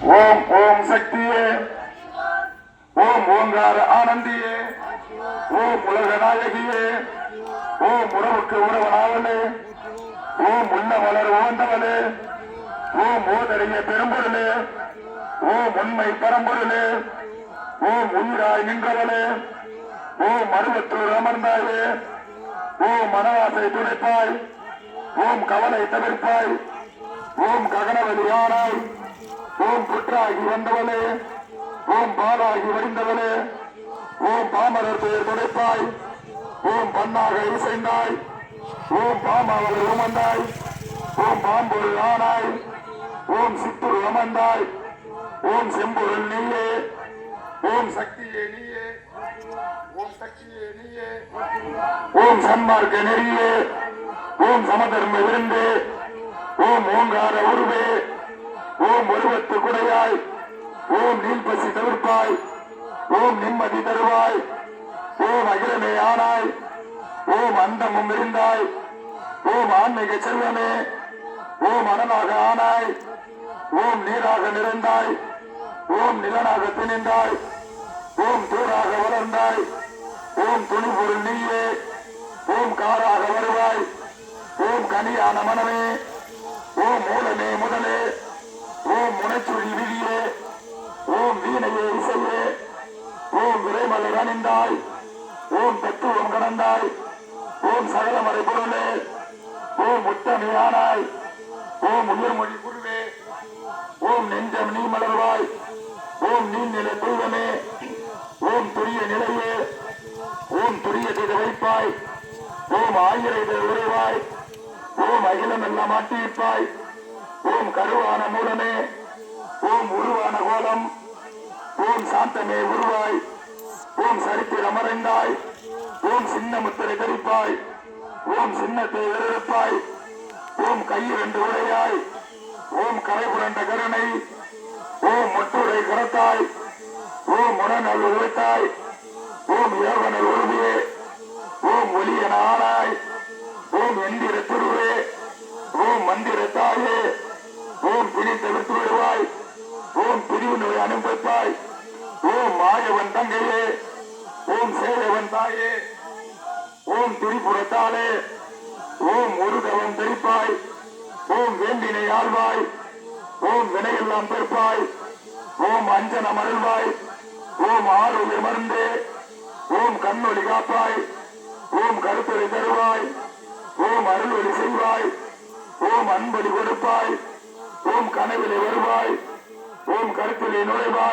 ஓம் ஓம் சக்தியே. ஓம் ஓங்கார ஆனந்தியே. ஓம் உலக நாயகியே. ஓம் உறவுக்கு உறவனாவனே. ஓம் உள்ள வளர் ஓந்தவனே ஓம் ஓதறிய பெரும்பொருளே. ஓம் உண்மை பரம்பொருளே. ஓம் உயிராய் நின்றவனே. ஓம் மருவத்தூர் அமர்ந்தாயே. ஓம் மனவாசை துடைப்பாய். ஓம் கவலை தவிர்ப்பாய். ஓம் ககனவதி ஓம் புற்றாகி வந்தவளே. ஓம் பாலாகி வடிந்தவளே. ஓம் பாமரர் பெயர் துடைப்பாய். ஓம் பண்ணாக இசைந்தாய். ஓம் பாமாவளை உமந்தாய். ஓம் பாம்பொருள் ஆனாய். ஓம் சித்துரு அமர்ந்தாய். ஓம் செம்பொருள் நீயே. ஓம் சக்தியே நீயே. ஓம் சக்தியே நீயே. ஓம் சன்மார்க்க நெறியே. ஓம் சமதர்ம விருந்து ஓம் ஓங்கார உருவே ஓம் உருவத்து குடையாய் ஓம் நீல்பசி தவிர்ப்பாய் ஓம் நிம்மதி தருவாய் ஓம் அகிலமே ஆனாய் ஓம் அந்தமும் இருந்தாய் ஓம் ஆன்மீக செல்வமே ஓம் அனலாக ஆனாய் ஓம் நீராக நிறைந்தாய் ஓம் நிலனாக திணிந்தாய் ஓம் தூராக வளர்ந்தாய் ஓம் துணிபொருள் நீயே ஓம் காரா கனியான மனமே. ஓ மூலமே முதலே. ஓம் முனைச்சுழி விழியே. ஓம் வீணையே இசையே. ஓம் விரைமலை அணிந்தாய். ஓம் தத்துவம் கடந்தாய். ஓம் சகலமலை பொருளே. ஓம் உத்தமே ஆனாய். ஓம் உயர்மொழி குருவே. ஓம் நெஞ்சம் நீ மலர்வாய். ஓம் நீர்நிலை தெய்வமே ஓம் துரிய நிலையே. ஓம் துரிய செய்து வைப்பாய். ஓம் ஆயிரை உறைவாய். ஓம் அகிலம் எல்லாம் ஆட்டியிருப்பாய் ஓம் கருவான மூலமே. ஓம் உருவான கோலம். ஓம் சாந்தமே உருவாய். ஓம் சரித்திர மறைந்தாய். ஓம் சின்ன முத்திரை தரிப்பாய் ஓம் சின்னத்தை எழுப்பாய் ஓம் கையிரண்டு உடையாய். ஓம் கரை புரண்ட கருணை. ஓம் மொட்டுரை கரத்தாய் ஓம் முனநல் உழைத்தாய். ஓம் யோகனல் உறுதியே. ஓம் ஒளியன ஆனாய் ஓம் விடுவாய் ஓம் பிரிவு நோய் அனுபவிப்பாய். ஓம் மாயவன் தங்கையே. ஓம் சேலவன் தாயே. ஓம் திரிபுரத்தாலே. ஓம் முருகவன் தெரிப்பாய் ஓம் வேண்டினை ஆழ்வாய். ஓம் வினையெல்லாம் பெருப்பாய். ஓம் அஞ்சன மருள்வாய். ஓம் ஆரோக்கிய மருந்தே. ஓம் கண்ணொளி காப்பாய். ஓம் கருத்துரை தருவாய். ஓம் அருள்வழி செய்வாய். ஓம் அன்படி கொடுப்பாய். ஓம் கனவிலே வருவாய் ஓம் கருத்திலே நுழைவாய்.